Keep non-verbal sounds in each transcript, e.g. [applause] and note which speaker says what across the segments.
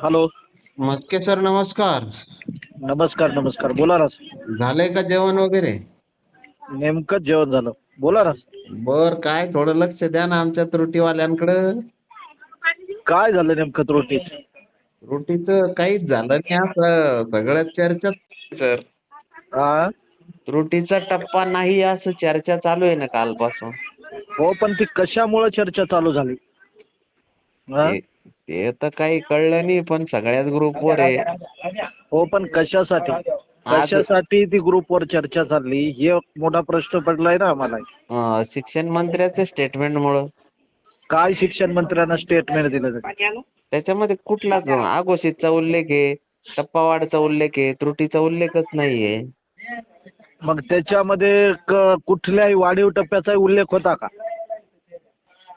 Speaker 1: Hello.
Speaker 2: Maske sir नमस्कार.
Speaker 1: नमस्कार नमस्कार. बोला ना.
Speaker 2: झालंय का जेवण वगैरे?
Speaker 1: नेमकंच जेवण झालं. बोला ना.
Speaker 2: बर काय? थोडं लक्ष द्या ना आमच्या त्रुटीवाल्यांकडं.
Speaker 1: काय झालं नेमकं त्रुटीच
Speaker 2: त्रुटीचं काहीच झालं नाही असं. सगळं चर्चा सर.
Speaker 1: हा
Speaker 2: त्रुटीचा टप्पा नाही असं चर्चा चालू आहे ना कालपासून.
Speaker 1: हो पण ती कशामुळे चर्चा चालू झाली? हा?
Speaker 2: ते ते तर काही कळलं नाही पण सगळ्याच ग्रुपवर आहे.
Speaker 1: हो पण कशासाठी? कशासाठी ती ग्रुपवर चर्चा चालली हे मोठा प्रश्न पडलाय ना आम्हाला.
Speaker 2: शिक्षण मंत्र्याचं स्टेटमेंट मुळे.
Speaker 1: काय शिक्षण मंत्र्यांना स्टेटमेंट दिलं?
Speaker 2: त्याच्यामध्ये कुठलाच आघोषितचा उल्लेख आहे टप्पावाढचा उल्लेख आहे त्रुटीचा उल्लेखच नाहीये.
Speaker 1: मग त्याच्यामध्ये कुठल्याही वाढीव टप्प्याचा उल्लेख होता का?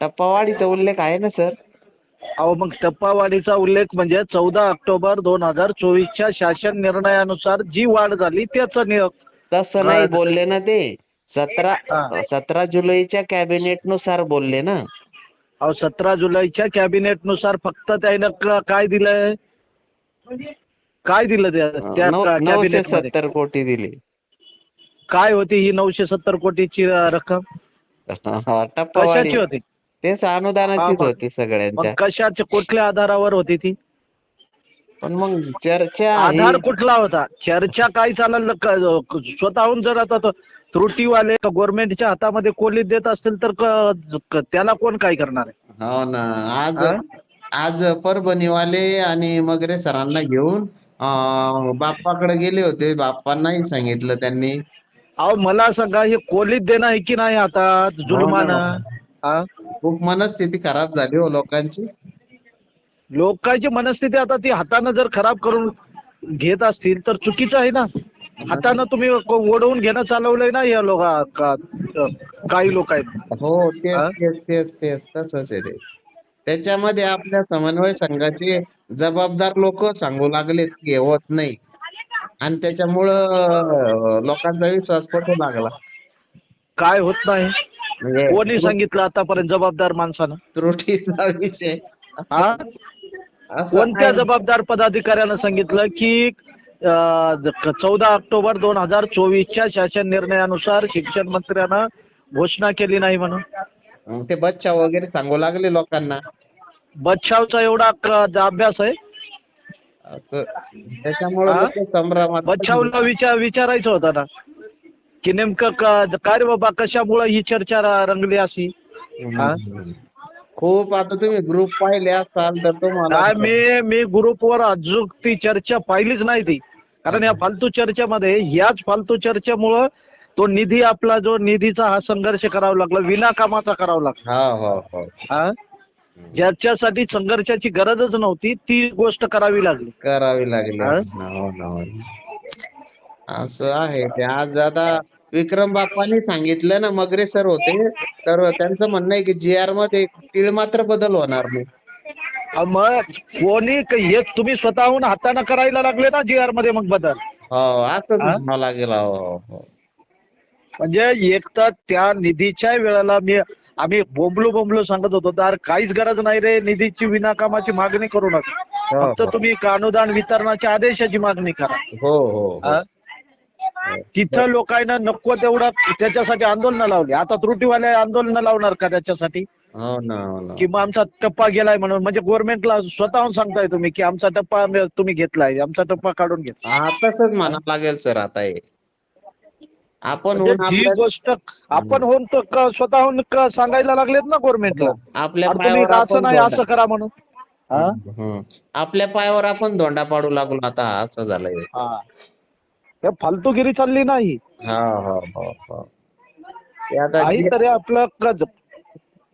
Speaker 2: टप्पावाढीचा उल्लेख आहे ना सर?
Speaker 1: अहो मग टप्पावाढीचा उल्लेख म्हणजे चौदा ऑक्टोबर दोन हजार चोवीसच्या शासन निर्णयानुसार जी वाढ झाली त्याचा नियम
Speaker 2: तसं नाही. बोलले ना ते. सतरा
Speaker 1: हा.
Speaker 2: सतरा जुलैच्या कॅबिनेटनुसार बोलले ना.
Speaker 1: अहो सतरा जुलैच्या कॅबिनेटनुसार फक्त त्यानं क- काय दिलंय? काय दिलं त्या त्या
Speaker 2: नऊ- नऊशे
Speaker 1: कॅबिनेटमध्ये
Speaker 2: सत्तर कोटी दिले.
Speaker 1: काय होती ही नऊशे सत्तर कोटीची अं, रक्कम?
Speaker 2: हा,
Speaker 1: कशाची होती.
Speaker 2: तेच अनुदानाचीच
Speaker 1: हा, मग-
Speaker 2: होती सगळ्यांच्या.
Speaker 1: मग कशाच्या कुठल्या आधारावर होती ती?
Speaker 2: पण मग चर्चा
Speaker 1: आधार
Speaker 2: ही-
Speaker 1: कुठला होता? चर्चा काय चालल? स्वतःहून जर आता तो त्रुटीवाले गव्हर्नमेंटच्या हातामध्ये कोलीत देत असतील तर क- क- त्याला कोण काय करणार आहे?
Speaker 2: हो ना. आज
Speaker 1: हा?
Speaker 2: आज परभणीवाले आणि मगरे सरांना घेऊन अं, बाप्पाकडे गेले होते. बाप्पांनाही सांगितलं त्यांनी.
Speaker 1: अहो मला सांगा हे कोलीत देणं आहे की नाही आता? जुलमानं हा?
Speaker 2: खूप मनस्थिती खराब झाली हो लोकांची.
Speaker 1: लोकांची मनस्थिती आता ती हातानं जर खराब करून घेत असतील तर चुकीचं आहे ना. हातानं तुम्ही ओढवून घेणं चालवलंय ना या लोक काही लोक आहेत.
Speaker 2: हो तेच
Speaker 1: हा?
Speaker 2: तेच तेच तेच तसंच आहे ते. त्याच्यामध्ये आपल्या समन्वय संघाचे जबाबदार लोक सांगू लागलेत की हे होत नाही. आणि त्याच्यामुळं अं, लोकांचा विश्वास पटू लागला.
Speaker 1: काय होत नाही? कोणी सांगितलं आतापर्यंत जबाबदार माणसानं?
Speaker 2: त्रुटीचा विषय
Speaker 1: हा?
Speaker 2: असं
Speaker 1: कोणत्या. जबाबदार पदाधिकाऱ्यानं सांगितलं की चौदा ऑक्टोबर दोन हजार चोवीसच्या शासन निर्णयानुसार शिक्षण मंत्र्यानं घोषणा केली नाही म्हणून?
Speaker 2: ते बच्चा वगैरे सांगू लागले लोकांना.
Speaker 1: बच्छावचा एवढा अभ्यास आहे?
Speaker 2: असं. त्याच्यामुळे
Speaker 1: बच्छावला विचार विचारायचं होतं ना. की नेमकं क- काय रे बाबा कशामुळे ही चर्चा र- रंगली अशी? हा?
Speaker 2: खूप आता तुम्ही ग्रुप पाहिले असाल तर तुम्हाला
Speaker 1: काय मी मी ग्रुपवर अजून ती चर्चा पाहिलीच नाही ती. कारण या फालतू चर्चेमध्ये ह्याच फालतू चर्चेमुळं तो निधी आपला जो निधीचा हा संघर्ष करावा लागला विना कामाचा करावा लागला.
Speaker 2: हो हो हो.
Speaker 1: हा? ज्याच्यासाठी संघर्षाची गरजच नव्हती ती गोष्ट करावी लागली.
Speaker 2: करावी लागली.
Speaker 1: हा?
Speaker 2: असं आहे ते. आज आता विक्रम बाप्पांनी सांगितलं ना मगरे सर होते. तर त्यांचं म्हणणं आहे की जी आरमध्ये तीळ मात्र बदल होणार नाही.
Speaker 1: मग कोणी क- हे तुम्ही स्वतःहून हाताने करायला लागले ना जी आरमध्ये मग बदल?
Speaker 2: हो असंच
Speaker 1: हा?
Speaker 2: म्हणावं लागेल. हो हो, हो.
Speaker 1: म्हणजे एक तर त्या निधीच्या वेळेला मी आम्ही बोंबलो बोंबलो सांगत होतो तर काहीच गरज नाही रे निधीची विनाकामाची मागणी करू नका.
Speaker 2: हो,
Speaker 1: फक्त
Speaker 2: हो.
Speaker 1: तुम्ही अनुदान वितरणाच्या आदेशाची मागणी करा.
Speaker 2: हो हो हो.
Speaker 1: हा? तिथं लोकांना नको तेवढं त्याच्यासाठी आंदोलन लावली. आता त्रुटीवाले आंदोलन लावणार का त्याच्यासाठी?
Speaker 2: हो ना हो ना.
Speaker 1: की मग आमचा टप्पा गेलाय म्हणून. म्हणजे गव्हर्नमेंटला स्वतःहून सांगताय तुम्ही की आमचा टप्पा आम्ही- तुम्ही घेतलाय. आमचा टप्पा काढून घेतला.
Speaker 2: हा तसंच म्हणावं लागेल सर आता हे. आपण
Speaker 1: म्हणजे
Speaker 2: होऊन
Speaker 1: जी
Speaker 2: आपल्या-
Speaker 1: गोष्ट आपण होऊन तो क- स्वतःहून क- सांगायला लागलेत ना गव्हर्नमेंटला
Speaker 2: आपल्या
Speaker 1: तुम्ही
Speaker 2: पायावर
Speaker 1: असं
Speaker 2: आपण
Speaker 1: नाही
Speaker 2: धोंडा-
Speaker 1: असं करा म्हणून. हा?
Speaker 2: हम्म. आपल्या पायावर आपण धोंडा पाडू लागलो आता असं झालंय.
Speaker 1: हा. हे फालतूगिरी चालली नाही.
Speaker 2: हा हो हो हो.
Speaker 1: काहीतरी आपलं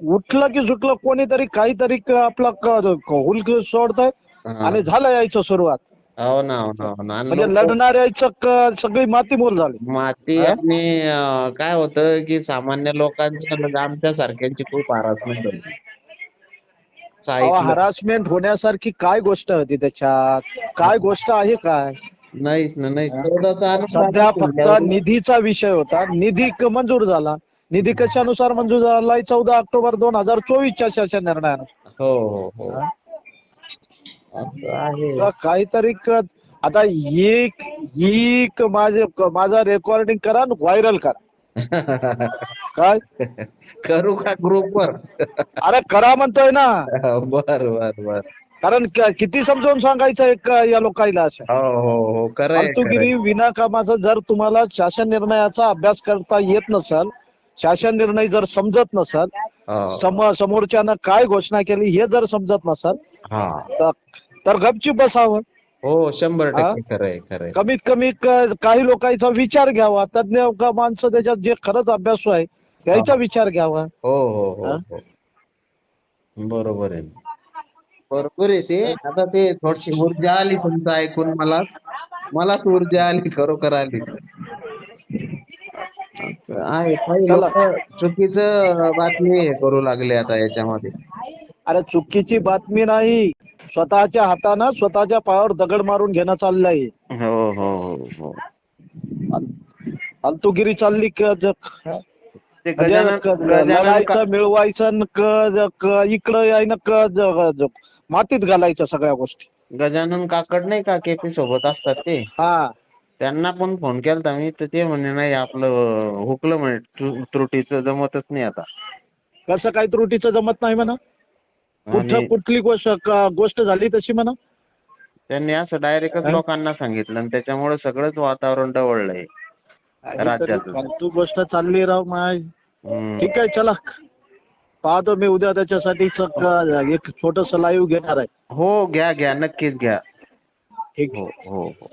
Speaker 1: उठलं की सुटलं कोणीतरी काहीतरी आपलं क- हुलक सोडतंय. आणि झालं यायचं सुरुवात.
Speaker 2: हो ना हो ना हो
Speaker 1: म्हणजे लढणाऱ्याचं सगळी मातीमोल झाली.
Speaker 2: माती? आणि काय होतं की सामान्य लोकांची आणि आमच्या सारख्यांची खूप हरासमेंट होती.
Speaker 1: हरासमेंट होण्यासारखी काय गोष्ट होती त्याच्यात? काय गोष्ट आहे काय?
Speaker 2: नाहीच ना नाही चौदाचा
Speaker 1: सध्या फक्त निधीचा विषय होता. निधी क- मंजूर झाला. निधी कशानुसार मंजूर झालाय? चौदा ऑक्टोबर दोन हजार चोवीसच्या शासन निर्णयानुसार
Speaker 2: हो हो हो.
Speaker 1: हा?
Speaker 2: असं आहे.
Speaker 1: का- काहीतरी क- आता ही ही क- माझे क- माझा रेकॉर्डिंग करा व्हायरल करा. काय? [laughs]
Speaker 2: करू का ग्रुपवर
Speaker 1: अरे करा म्हणतोय ना.
Speaker 2: बर बर बर.
Speaker 1: कारण क- किती समजावून सांगायचं एक या लोकांना असं?
Speaker 2: हो हो हो
Speaker 1: फालतूगिरी विनाकामाचं जर तुम्हाला शासन निर्णयाचा अभ्यास करता येत नसेल शासन निर्णय जर समजत नसेल
Speaker 2: खरंय.
Speaker 1: सम समोरच्यानं काय घोषणा केली हे जर समजत नसेल
Speaker 2: हा.
Speaker 1: तर तर गपचीप बसावं.
Speaker 2: हो शंभर
Speaker 1: हा?
Speaker 2: टक्के खरंय
Speaker 1: कमीत कमी क- काही लोकांचा विचार घ्यावा. तज्ञ क- माणसं त्याच्यात जे खरंच अभ्यासू आहे त्याचा विचार घ्यावा.
Speaker 2: हो हो हो
Speaker 1: हा?
Speaker 2: हो. बरोबर आहे. बरोबर आहे ते. आता ते थोडीशी ऊर्जा आली तुमचं ऐकून मला. मलाच ऊर्जा आली खरोखर आली. आहे. काही
Speaker 1: चला.
Speaker 2: लोक चुकीचं बातमी हे करू लागले आता याच्यामध्ये.
Speaker 1: अरे चुकीची बातमी नाही. स्वतःच्या हातानं स्वतःच्या पायावर दगड मारून घेणं चाललंय.
Speaker 2: हो हो हो. हो
Speaker 1: फालतूगिरी चालली क- ज-
Speaker 2: ते
Speaker 1: म्हणजे लढायचं मिळवायचं इकडं यायनं क मातीत घालायच्या सगळ्या गोष्टी.
Speaker 2: गजानन काकड नाही का केपी सोबत असतात ते?
Speaker 1: हा.
Speaker 2: त्यांना पण फोन केलता मी तर ते म्हणे नाही आपलं हुकलं म्हणे त्रु- त्रुटीचं जमतच नाही आता.
Speaker 1: कसं काही त्रुटीचं जमत नाही म्हणा? कुठं कुठली गोष्ट गोष्ट झाली तशी म्हणा?
Speaker 2: त्यांनी असं डायरेक्टच? लोकांना सांगितलं आणि त्याच्यामुळे सगळंच वातावरण डवळलंय.
Speaker 1: फालतू गोष्ट चालली राव माय. ठीक आहे चला. पाहतो मी उद्या त्याच्यासाठी एक छोटस लाईव्ह घेणार आहे.
Speaker 2: हो घ्या घ्या. नक्कीच घ्या.
Speaker 1: ठीक.
Speaker 2: हो हो हो.